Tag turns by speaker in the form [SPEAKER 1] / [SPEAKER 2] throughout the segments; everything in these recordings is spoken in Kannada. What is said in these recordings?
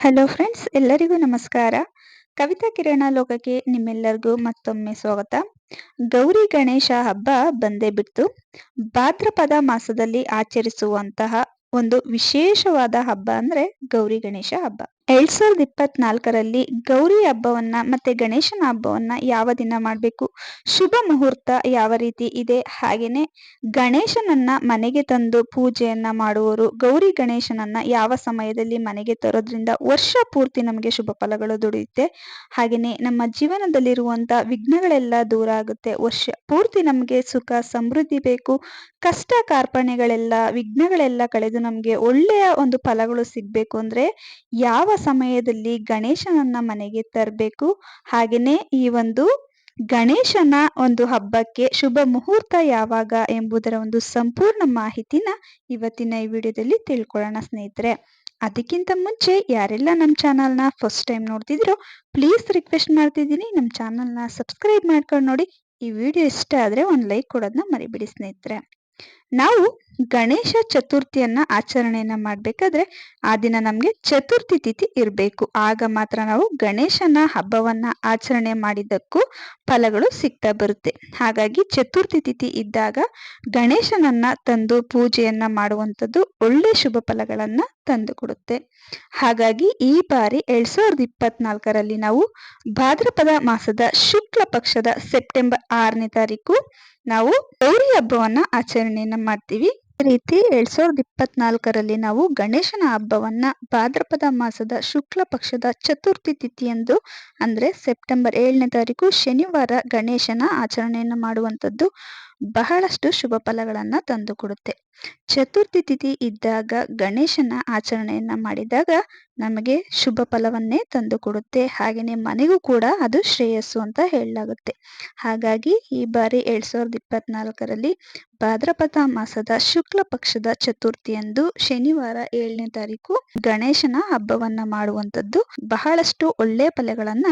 [SPEAKER 1] ಹಲೋ ಫ್ರೆಂಡ್ಸ್ ಎಲ್ಲರಿಗೂ ನಮಸ್ಕಾರ. ಕವಿತಾ ಕಿರಣ ಲೋಕಕ್ಕೆ ನಿಮ್ಮೆಲ್ಲರಿಗೂ ಮತ್ತೊಮ್ಮೆ ಸ್ವಾಗತ. ಗೌರಿ ಗಣೇಶ ಹಬ್ಬ ಬಂದೇ ಬಿಡ್ತು. ಭಾದ್ರಪದ ಮಾಸದಲ್ಲಿ ಆಚರಿಸುವಂತಹ ಒಂದು ವಿಶೇಷವಾದ ಹಬ್ಬ ಅಂದ್ರೆ ಗೌರಿ ಗಣೇಶ ಹಬ್ಬ. ಎರಡ್ ಸಾವಿರದ ಇಪ್ಪತ್ನಾಲ್ಕರಲ್ಲಿ ಗೌರಿ ಹಬ್ಬವನ್ನ ಮತ್ತೆ ಗಣೇಶನ ಹಬ್ಬವನ್ನ ಯಾವ ದಿನ ಮಾಡಬೇಕು? ಶುಭ ಮುಹೂರ್ತ ಯಾವ ರೀತಿ ಇದೆ? ಹಾಗೇನೆ ಗಣೇಶನನ್ನ ಮನೆಗೆ ತಂದು ಪೂಜೆಯನ್ನ ಮಾಡುವವರು ಗೌರಿ ಗಣೇಶನನ್ನ ಯಾವ ಸಮಯದಲ್ಲಿ ಮನೆಗೆ ತರೋದ್ರಿಂದ ವರ್ಷ ಪೂರ್ತಿ ನಮಗೆ ಶುಭ ಫಲಗಳು ದೊರೆಯುತ್ತೆ. ಹಾಗೇನೆ ನಮ್ಮ ಜೀವನದಲ್ಲಿರುವಂತ ವಿಘ್ನಗಳೆಲ್ಲ ದೂರ ಆಗುತ್ತೆ. ವರ್ಷ ಪೂರ್ತಿ ನಮಗೆ ಸುಖ, ಸಮೃದ್ಧಿ ಬೇಕು. ಕಷ್ಟ ಕಾರ್ಪಣ್ಯಗಳೆಲ್ಲ, ವಿಘ್ನಗಳೆಲ್ಲ ಕಳೆದು ನಮಗೆ ಒಳ್ಳೆಯ ಒಂದು ಫಲಗಳು ಸಿಗ್ಬೇಕು ಅಂದ್ರೆ ಯಾವ ಸಮಯದಲ್ಲಿ ಗಣೇಶನನ್ನ ಮನೆಗೆ ತರಬೇಕು. ಹಾಗೆಯೇ ಈ ಒಂದು ಗಣೇಶನ ಒಂದು ಹಬ್ಬಕ್ಕೆ ಶುಭ ಮುಹೂರ್ತ ಯಾವಾಗ ಎಂಬುದರ ಒಂದು ಸಂಪೂರ್ಣ ಮಾಹಿತಿನ ಇವತ್ತಿನ ಈ ವಿಡಿಯೋದಲ್ಲಿ ತಿಳ್ಕೊಳ್ಳೋಣ ಸ್ನೇಹಿತರೆ. ಅದಕ್ಕಿಂತ ಮುಂಚೆ ಯಾರೆಲ್ಲ ನಮ್ಮ ಚಾನಲ್ನ ಫಸ್ಟ್ ಟೈಮ್ ನೋಡ್ತಿದ್ದೀರೋ ಪ್ಲೀಸ್ ರಿಕ್ವೆಸ್ಟ್ ಮಾಡ್ತಿದ್ದೀನಿ. ನಮ್ಮ ಚಾನಲ್ನ ಸಬ್ಸ್ಕ್ರೈಬ್ ಮಾಡ್ಕೊಂಡು ನೋಡಿ. ಈ ವಿಡಿಯೋ ಇಷ್ಟ ಆದರೆ ಒಂದು ಲೈಕ್ ಕೊಡೋದನ್ನ ಮರಿಬಿಡಿ ಸ್ನೇಹಿತರೆ. ನಾವು ಗಣೇಶ ಚತುರ್ಥಿಯನ್ನ ಆಚರಣೆಯನ್ನ ಮಾಡ್ಬೇಕಾದ್ರೆ ಆ ದಿನ ನಮ್ಗೆ ಚತುರ್ಥಿ ತಿಥಿ ಇರಬೇಕು. ಆಗ ಮಾತ್ರ ನಾವು ಗಣೇಶನ ಹಬ್ಬವನ್ನ ಆಚರಣೆ ಮಾಡಿದ್ದಕ್ಕೂ ಫಲಗಳು ಸಿಗ್ತಾ ಬರುತ್ತೆ. ಹಾಗಾಗಿ ಚತುರ್ಥಿ ತಿಥಿ ಇದ್ದಾಗ ಗಣೇಶನನ್ನ ತಂದು ಪೂಜೆಯನ್ನ ಮಾಡುವಂಥದ್ದು ಒಳ್ಳೆ ಶುಭ ಫಲಗಳನ್ನ ತಂದುಕೊಡುತ್ತೆ ಹಾಗಾಗಿ ಈ ಬಾರಿ ಎರಡ್ ಸಾವಿರದ ಇಪ್ಪತ್ನಾಲ್ಕರಲ್ಲಿ ನಾವು ಭಾದ್ರಪದ ಮಾಸದ ಶುಕ್ಲ ಪಕ್ಷದ ಸೆಪ್ಟೆಂಬರ್ ಆರನೇ ತಾರೀಕು ನಾವು ಗೌರಿ ಹಬ್ಬವನ್ನ ಆಚರಣೆಯನ್ನ ಮಾಡ್ತೀವಿ. ರೀತಿ ಎರಡ್ ಸಾವಿರದ ಇಪ್ಪತ್ನಾಲ್ಕರಲ್ಲಿ ನಾವು ಗಣೇಶನ ಹಬ್ಬವನ್ನ ಭಾದ್ರಪದ ಮಾಸದ ಶುಕ್ಲ ಪಕ್ಷದ ಚತುರ್ಥಿ ತಿಥಿಯಂದು ಅಂದ್ರೆ ಸೆಪ್ಟೆಂಬರ್ ಏಳನೇ ತಾರೀಕು ಶನಿವಾರ ಗಣೇಶನ ಆಚರಣೆಯನ್ನು ಮಾಡುವಂಥದ್ದು ಬಹಳಷ್ಟು ಶುಭ ಫಲಗಳನ್ನ ತಂದುಕೊಡುತ್ತೆ ಚತುರ್ಥಿ ತಿಥಿ ಇದ್ದಾಗ ಗಣೇಶನ ಆಚರಣೆಯನ್ನ ಮಾಡಿದಾಗ ನಮಗೆ ಶುಭ ಫಲವನ್ನೇ ತಂದುಕೊಡುತ್ತೆ ಹಾಗೆಯೇ ಮನೆಗೂ ಕೂಡ ಅದು ಶ್ರೇಯಸ್ಸು ಅಂತ ಹೇಳಲಾಗುತ್ತೆ. ಹಾಗಾಗಿ ಈ ಬಾರಿ ಎರಡ್ ಸಾವಿರದ ಇಪ್ಪತ್ನಾಲ್ಕರಲ್ಲಿ ಭಾದ್ರಪದ ಮಾಸದ ಶುಕ್ಲ ಪಕ್ಷದ ಚತುರ್ಥಿಯಂದು ಶನಿವಾರ ಏಳನೇ ತಾರೀಕು ಗಣೇಶನ ಹಬ್ಬವನ್ನ ಮಾಡುವಂತದ್ದು ಬಹಳಷ್ಟು ಒಳ್ಳೆ ಫಲಗಳನ್ನ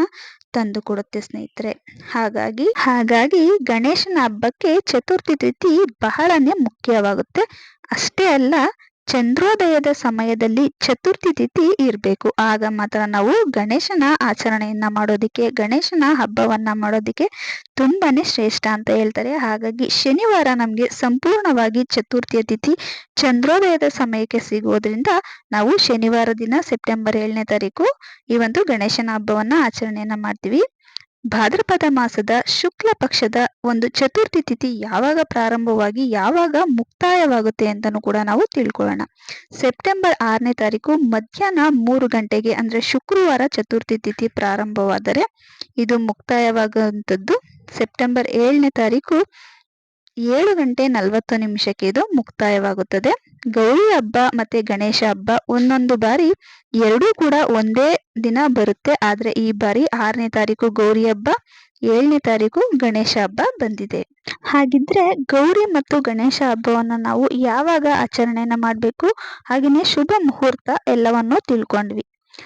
[SPEAKER 1] ತಂದುಕೊಡುತ್ತೆ ಸ್ನೇಹಿತರೆ. ಹಾಗಾಗಿ ಹಾಗಾಗಿ ಗಣೇಶನ ಹಬ್ಬಕ್ಕೆ ಚತುರ್ಥಿ ತಿಥಿ ಬಹಳನೇ ಮುಖ್ಯವಾಗುತ್ತೆ. ಅಷ್ಟೇ ಅಲ್ಲ, ಚಂದ್ರೋದಯದ ಸಮಯದಲ್ಲಿ ಚತುರ್ಥಿ ತಿಥಿ ಇರಬೇಕು. ಆಗ ಮಾತ್ರ ನಾವು ಗಣೇಶನ ಆಚರಣೆಯನ್ನ ಮಾಡೋದಿಕ್ಕೆ, ಗಣೇಶನ ಹಬ್ಬವನ್ನ ಮಾಡೋದಿಕ್ಕೆ ತುಂಬಾನೇ ಶ್ರೇಷ್ಠ ಅಂತ ಹೇಳ್ತಾರೆ. ಹಾಗಾಗಿ ಶನಿವಾರ ನಮಗೆ ಸಂಪೂರ್ಣವಾಗಿ ಚತುರ್ಥಿಯ ತಿಥಿ ಚಂದ್ರೋದಯದ ಸಮಯಕ್ಕೆ ಸಿಗೋದ್ರಿಂದ ನಾವು ಶನಿವಾರ ದಿನ, ಸೆಪ್ಟೆಂಬರ್ ಏಳನೇ ತಾರೀಕು ಈ ಒಂದು ಗಣೇಶನ ಹಬ್ಬವನ್ನ ಆಚರಣೆಯನ್ನ ಮಾಡ್ತೀವಿ. ಭಾದ್ರಪದ ಮಾಸದ ಶುಕ್ಲ ಪಕ್ಷದ ಒಂದು ಚತುರ್ಥಿ ತಿಥಿ ಯಾವಾಗ ಪ್ರಾರಂಭವಾಗಿ ಯಾವಾಗ ಮುಕ್ತಾಯವಾಗುತ್ತೆ ಅಂತಲೂ ಕೂಡ ನಾವು ತಿಳ್ಕೊಳ್ಳೋಣ. ಸೆಪ್ಟೆಂಬರ್ ಆರನೇ ತಾರೀಕು ಮಧ್ಯಾಹ್ನ ಮೂರು ಗಂಟೆಗೆ ಅಂದ್ರೆ ಶುಕ್ರವಾರ ಚತುರ್ಥಿ ತಿಥಿ ಪ್ರಾರಂಭವಾದರೆ ಇದು ಮುಕ್ತಾಯವಾಗುವಂಥದ್ದು. ಸೆಪ್ಟೆಂಬರ್ ಏಳನೇ ತಾರೀಕು ಏಳು ಗಂಟೆ ನಲವತ್ತು ನಿಮಿಷಕ್ಕೆ ಇದು ಮುಕ್ತಾಯವಾಗುತ್ತದೆ. ಗೌರಿ ಹಬ್ಬ ಮತ್ತೆ ಗಣೇಶ ಹಬ್ಬ ಒಂದೊಂದು ಬಾರಿ ಎರಡೂ ಕೂಡ ಒಂದೇ ದಿನ ಬರುತ್ತೆ. ಆದ್ರೆ ಈ ಬಾರಿ ಆರನೇ ತಾರೀಕು ಗೌರಿ ಹಬ್ಬ, ಏಳನೇ ತಾರೀಕು ಗಣೇಶ ಹಬ್ಬ ಬಂದಿದೆ. ಹಾಗಿದ್ರೆ ಗೌರಿ ಮತ್ತು ಗಣೇಶ ಹಬ್ಬವನ್ನ ನಾವು ಯಾವಾಗ ಆಚರಣೆಯನ್ನ ಮಾಡಬೇಕು? ಹಾಗೆಯೇ ಶುಭ ಮುಹೂರ್ತ ಎಲ್ಲವನ್ನೂ ತಿಳ್ಕೊಂಡ್ವಿ.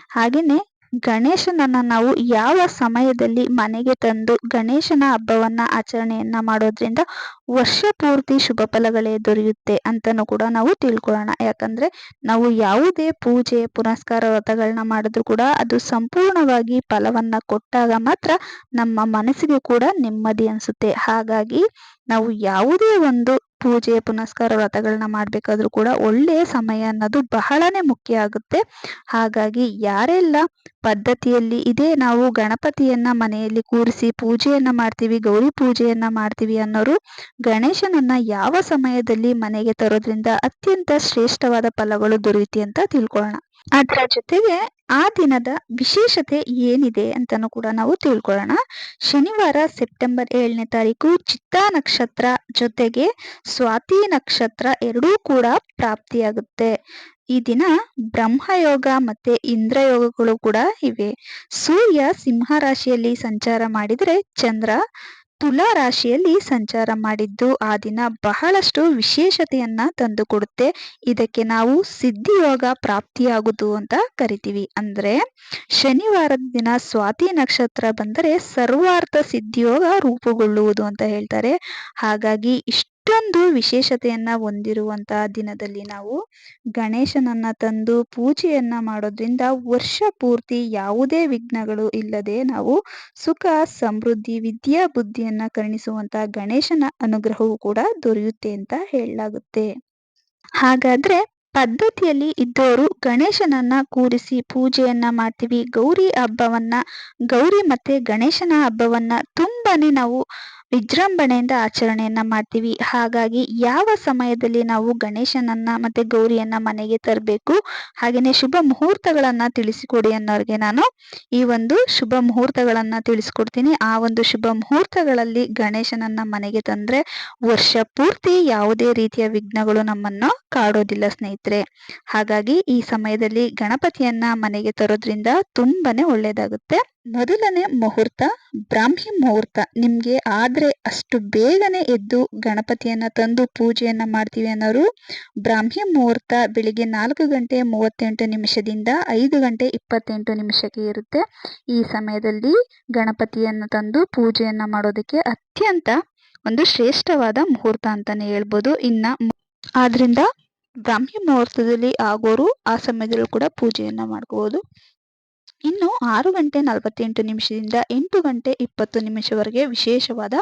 [SPEAKER 1] ಹಾಗೆಯೇ ಗಣೇಶನನ್ನ ನಾವು ಯಾವ ಸಮಯದಲ್ಲಿ ಮನೆಗೆ ತಂದು ಗಣೇಶನ ಹಬ್ಬವನ್ನು ಆಚರಣೆಯನ್ನು ಮಾಡೋದ್ರಿಂದ ವರ್ಷ ಪೂರ್ತಿ ಶುಭ ಫಲಗಳೇ ದೊರೆಯುತ್ತೆ ಅಂತಲೂ ಕೂಡ ನಾವು ತಿಳ್ಕೊಳ್ಳೋಣ. ಯಾಕಂದ್ರೆ ನಾವು ಯಾವುದೇ ಪೂಜೆ, ಪುನಸ್ಕಾರ ವ್ರತಗಳನ್ನ ಮಾಡಿದ್ರು ಕೂಡ ಅದು ಸಂಪೂರ್ಣವಾಗಿ ಫಲವನ್ನ ಕೊಟ್ಟಾಗ ಮಾತ್ರ ನಮ್ಮ ಮನಸ್ಸಿಗೆ ಕೂಡ ನೆಮ್ಮದಿ ಅನ್ಸುತ್ತೆ. ಹಾಗಾಗಿ ನಾವು ಯಾವುದೇ ಒಂದು ಪೂಜೆ ಪುನಸ್ಕಾರ ವ್ರತಗಳನ್ನ ಮಾಡಬೇಕಾದ್ರೂ ಕೂಡ ಒಳ್ಳೆಯ ಸಮಯ ಅನ್ನೋದು ಬಹಳನೇ ಮುಖ್ಯ ಆಗುತ್ತೆ. ಹಾಗಾಗಿ ಯಾರೆಲ್ಲ ಪದ್ಧತಿಯಲ್ಲಿ ಇದೇ ನಾವು ಗಣಪತಿಯನ್ನ ಮನೆಯಲ್ಲಿ ಕೂರಿಸಿ ಪೂಜೆಯನ್ನ ಮಾಡ್ತೀವಿ, ಗೌರಿ ಪೂಜೆಯನ್ನ ಮಾಡ್ತೀವಿ ಅನ್ನೋರು ಗಣೇಶನನ್ನ ಯಾವ ಸಮಯದಲ್ಲಿ ಮನೆಗೆ ತರೋದ್ರಿಂದ ಅತ್ಯಂತ ಶ್ರೇಷ್ಠವಾದ ಫಲಗಳು ದೊರೆಯುತ್ತೆ ಅಂತ ತಿಳ್ಕೊಳ್ಳೋಣ ಅದರ ಜೊತೆಗೆ ಆ ದಿನದ ವಿಶೇಷತೆ ಏನಿದೆ ಅಂತಾನೂ ಕೂಡ ನಾವು ತಿಳ್ಕೊಳ್ಳೋಣ. ಶನಿವಾರ ಸೆಪ್ಟೆಂಬರ್ ಏಳನೇ ತಾರೀಕು ಚಿತ್ತಾ ನಕ್ಷತ್ರ ಜೊತೆಗೆ ಸ್ವಾತಿ ನಕ್ಷತ್ರ ಎರಡೂ ಕೂಡ ಪ್ರಾಪ್ತಿಯಾಗುತ್ತೆ. ಈ ದಿನ ಬ್ರಹ್ಮಯೋಗ ಮತ್ತೆ ಇಂದ್ರಯೋಗಗಳು ಕೂಡ ಇವೆ. ಸೂರ್ಯ ಸಿಂಹ ರಾಶಿಯಲ್ಲಿ ಸಂಚಾರ ಮಾಡಿದರೆ ಚಂದ್ರ ತುಲಾ ರಾಶಿಯಲ್ಲಿ ಸಂಚಾರ ಮಾಡಿದ್ದು ಆ ದಿನ ಬಹಳಷ್ಟು ವಿಶೇಷತೆಯನ್ನ ತಂದುಕೊಡುತ್ತೆ. ಇದಕ್ಕೆ ನಾವು ಸಿದ್ಧಿಯೋಗ ಪ್ರಾಪ್ತಿಯಾಗುವುದು ಅಂತ ಕರಿತೀವಿ. ಅಂದ್ರೆ ಶನಿವಾರದ ದಿನ ಸ್ವಾತಿ ನಕ್ಷತ್ರ ಬಂದರೆ ಸರ್ವಾರ್ಥ ಸಿದ್ಧಿಯೋಗ ರೂಪುಗೊಳ್ಳುವುದು ಅಂತ ಹೇಳ್ತಾರೆ. ಹಾಗಾಗಿ ಇಷ್ಟು ಇಷ್ಟೊಂದು ವಿಶೇಷತೆಯನ್ನ ಹೊಂದಿರುವಂತಹ ದಿನದಲ್ಲಿ ನಾವು ಗಣೇಶನನ್ನ ತಂದು ಪೂಜೆಯನ್ನ ಮಾಡೋದ್ರಿಂದ ವರ್ಷ ಪೂರ್ತಿ ಯಾವುದೇ ವಿಘ್ನಗಳು ಇಲ್ಲದೆ ನಾವು ಸುಖ, ಸಮೃದ್ಧಿ, ವಿದ್ಯಾ ಬುದ್ಧಿಯನ್ನ ಕರುಣಿಸುವಂತಹ ಗಣೇಶನ ಅನುಗ್ರಹವು ಕೂಡ ದೊರೆಯುತ್ತೆ ಅಂತ ಹೇಳಲಾಗುತ್ತೆ. ಹಾಗಾದ್ರೆ ಪದ್ಧತಿಯಲ್ಲಿ ಇದ್ದವರು ಗಣೇಶನನ್ನ ಕೂರಿಸಿ ಪೂಜೆಯನ್ನ ಮಾಡ್ತೀವಿ. ಗೌರಿ ಹಬ್ಬವನ್ನ, ಗೌರಿ ಮತ್ತೆ ಗಣೇಶನ ಹಬ್ಬವನ್ನ ತುಂಬಾನೇ ನಾವು ವಿಜೃಂಭಣೆಯಿಂದ ಆಚರಣೆಯನ್ನ ಮಾಡ್ತೀವಿ. ಹಾಗಾಗಿ ಯಾವ ಸಮಯದಲ್ಲಿ ನಾವು ಗಣೇಶನನ್ನ ಮತ್ತೆ ಗೌರಿಯನ್ನ ಮನೆಗೆ ತರಬೇಕು ಹಾಗೆಯೇ ಶುಭ ಮುಹೂರ್ತಗಳನ್ನ ತಿಳಿಸಿಕೊಡಿ ಅನ್ನೋರಿಗೆ ನಾನು ಈ ಒಂದು ಶುಭ ಮುಹೂರ್ತಗಳನ್ನ ತಿಳಿಸ್ಕೊಡ್ತೀನಿ. ಆ ಒಂದು ಶುಭ ಮುಹೂರ್ತಗಳಲ್ಲಿ ಗಣೇಶನನ್ನ ಮನೆಗೆ ತಂದ್ರೆ ವರ್ಷ ಪೂರ್ತಿ ಯಾವುದೇ ರೀತಿಯ ವಿಘ್ನಗಳು ನಮ್ಮನ್ನು ಕಾಡೋದಿಲ್ಲ ಸ್ನೇಹಿತರೆ. ಹಾಗಾಗಿ ಈ ಸಮಯದಲ್ಲಿ ಗಣಪತಿಯನ್ನ ಮನೆಗೆ ತರೋದ್ರಿಂದ ತುಂಬಾನೇ ಒಳ್ಳೇದಾಗುತ್ತೆ. ಮೊದಲನೇ ಮುಹೂರ್ತ ಬ್ರಾಹ್ಮಿ ಮುಹೂರ್ತ. ನಿಮಗೆ ಆದ್ರೆ ಅಷ್ಟು ಬೇಗನೆ ಎದ್ದು ಗಣಪತಿಯನ್ನ ತಂದು ಪೂಜೆಯನ್ನ ಮಾಡ್ತೀವಿ ಅನ್ನೋರು ಬ್ರಾಹ್ಮಿ ಮುಹೂರ್ತ ಬೆಳಿಗ್ಗೆ ನಾಲ್ಕು ಗಂಟೆ ಮೂವತ್ತೆಂಟು ನಿಮಿಷದಿಂದ ಐದು ಗಂಟೆ ಇಪ್ಪತ್ತೆಂಟು ನಿಮಿಷಕ್ಕೆ ಇರುತ್ತೆ. ಈ ಸಮಯದಲ್ಲಿ ಗಣಪತಿಯನ್ನ ತಂದು ಪೂಜೆಯನ್ನ ಮಾಡೋದಕ್ಕೆ ಅತ್ಯಂತ ಒಂದು ಶ್ರೇಷ್ಠವಾದ ಮುಹೂರ್ತ ಅಂತಾನೆ ಹೇಳ್ಬೋದು. ಇನ್ನ ಆದ್ದರಿಂದ ಬ್ರಾಹ್ಮಿ ಮುಹೂರ್ತದಲ್ಲಿ ಆಗೋರು ಆ ಸಮಯದಲ್ಲೂ ಕೂಡ ಪೂಜೆಯನ್ನ ಮಾಡ್ಕೋಬಹುದು ಇನ್ನು ಆರು ಗಂಟೆ ನಲವತ್ತೆಂಟು ನಿಮಿಷದಿಂದ ಎಂಟು ಗಂಟೆ ಇಪ್ಪತ್ತು ನಿಮಿಷವರೆಗೆ ವಿಶೇಷವಾದ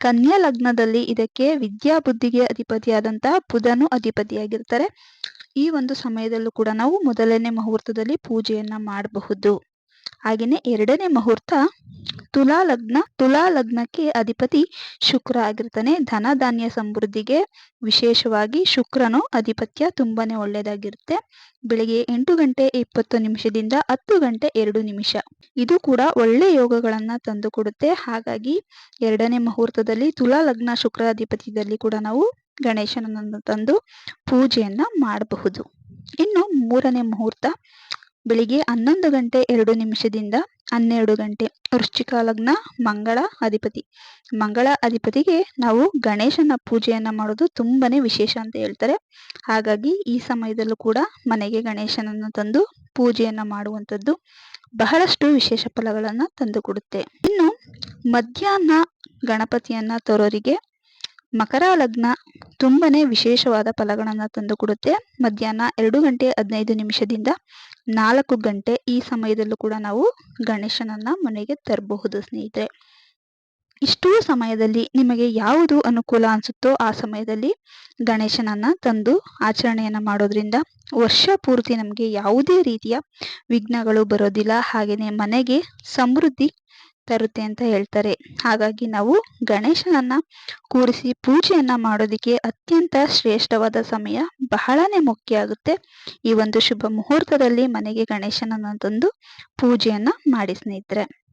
[SPEAKER 1] ಕನ್ಯಾ ಲಗ್ನದಲ್ಲಿ ಇದಕ್ಕೆ ವಿದ್ಯಾ ಬುದ್ಧಿಗೆ ಅಧಿಪತಿಯಾದಂತಹ ಬುಧನು ಅಧಿಪತಿಯಾಗಿರ್ತಾರೆ. ಈ ಒಂದು ಸಮಯದಲ್ಲೂ ಕೂಡ ನಾವು ಮೊದಲನೇ ಮುಹೂರ್ತದಲ್ಲಿ ಪೂಜೆಯನ್ನ ಮಾಡಬಹುದು. ಹಾಗೆಯೇ ಎರಡನೇ ಮುಹೂರ್ತ ತುಲಾ ಲಗ್ನ. ತುಲಾ ಲಗ್ನಕ್ಕೆ ಅಧಿಪತಿ ಶುಕ್ರ ಆಗಿರ್ತಾನೆ. ಧನ ಧಾನ್ಯ ಸಮೃದ್ಧಿಗೆ ವಿಶೇಷವಾಗಿ ಶುಕ್ರನು ಅಧಿಪತ್ಯ ತುಂಬಾನೇ ಒಳ್ಳೆಯದಾಗಿರುತ್ತೆ ಬೆಳಿಗ್ಗೆ ಎಂಟು ಗಂಟೆ ಇಪ್ಪತ್ತು ನಿಮಿಷದಿಂದ ಹತ್ತು ಗಂಟೆ ಎರಡು ನಿಮಿಷ. ಇದು ಕೂಡ ಒಳ್ಳೆ ಯೋಗಗಳನ್ನ ತಂದು ಕೊಡುತ್ತೆ ಹಾಗಾಗಿ ಎರಡನೇ ಮುಹೂರ್ತದಲ್ಲಿ ತುಲಾ ಲಗ್ನ ಶುಕ್ರ ಶುಕ್ರಾಧಿಪತ್ಯದಲ್ಲಿ ಕೂಡ ನಾವು ಗಣೇಶನನ್ನು ತಂದು ಪೂಜೆಯನ್ನ ಮಾಡಬಹುದು. ಇನ್ನು ಮೂರನೇ ಮುಹೂರ್ತ ಬೆಳಿಗ್ಗೆ ಹನ್ನೊಂದು ಗಂಟೆ ಎರಡು ನಿಮಿಷದಿಂದ ಹನ್ನೆರಡು ಗಂಟೆ ವೃಶ್ಚಿಕ ಲಗ್ನ ಮಂಗಳ ಅಧಿಪತಿ. ಮಂಗಳ ಅಧಿಪತಿಗೆ ನಾವು ಗಣೇಶನ ಪೂಜೆಯನ್ನು ಮಾಡೋದು ತುಂಬಾನೇ ವಿಶೇಷ ಅಂತ ಹೇಳ್ತಾರೆ. ಹಾಗಾಗಿ ಈ ಸಮಯದಲ್ಲೂ ಕೂಡ ಮನೆಗೆ ಗಣೇಶನನ್ನು ತಂದು ಪೂಜೆಯನ್ನು ಮಾಡುವಂಥದ್ದು ಬಹಳಷ್ಟು ವಿಶೇಷ ಫಲಗಳನ್ನು ತಂದು ಕೊಡುತ್ತೆ. ಇನ್ನು ಮಧ್ಯಾಹ್ನ ಗಣಪತಿಯನ್ನ ತರೋರಿಗೆ ಮಕರ ಲಗ್ನ ತುಂಬಾನೇ ವಿಶೇಷವಾದ ಫಲಗಳನ್ನು ತಂದು ಕೊಡುತ್ತೆ. ಮಧ್ಯಾಹ್ನ ಎರಡು ಗಂಟೆ ಹದಿನೈದು ನಿಮಿಷದಿಂದ ನಾಲ್ಕು ಗಂಟೆ ಈ ಸಮಯದಲ್ಲೂ ಕೂಡ ನಾವು ಗಣೇಶನನ್ನ ಮನೆಗೆ ತರಬಹುದು, ಸ್ನೇಹಿತರೆ. ಇಷ್ಟೂ ಸಮಯದಲ್ಲಿ ನಿಮಗೆ ಯಾವುದು ಅನುಕೂಲ ಅನಿಸುತ್ತೋ ಆ ಸಮಯದಲ್ಲಿ ಗಣೇಶನನ್ನ ತಂದು ಆಚರಣೆಯನ್ನು ಮಾಡೋದ್ರಿಂದ ವರ್ಷ ಪೂರ್ತಿ ನಮಗೆ ಯಾವುದೇ ರೀತಿಯ ವಿಘ್ನಗಳು ಬರೋದಿಲ್ಲ. ಹಾಗೆಯೇ ಮನೆಗೆ ಸಮೃದ್ಧಿ ತರುತ್ತೆ ಅಂತ ಹೇಳ್ತಾರೆ. ಹಾಗಾಗಿ ನಾವು ಗಣೇಶನನ್ನ ಕೂರಿಸಿ ಪೂಜೆಯನ್ನ ಮಾಡೋದಕ್ಕೆ ಅತ್ಯಂತ ಶ್ರೇಷ್ಠವಾದ ಸಮಯ ಬಹಳನೇ ಮುಖ್ಯ ಆಗುತ್ತೆ. ಈ ಒಂದು ಶುಭ ಮುಹೂರ್ತದಲ್ಲಿ ಮನೆಗೆ ಗಣೇಶನನ್ನ ತಂದು ಪೂಜೆಯನ್ನ ಮಾಡಿ ಸ್ನೇಹಿತರೆ.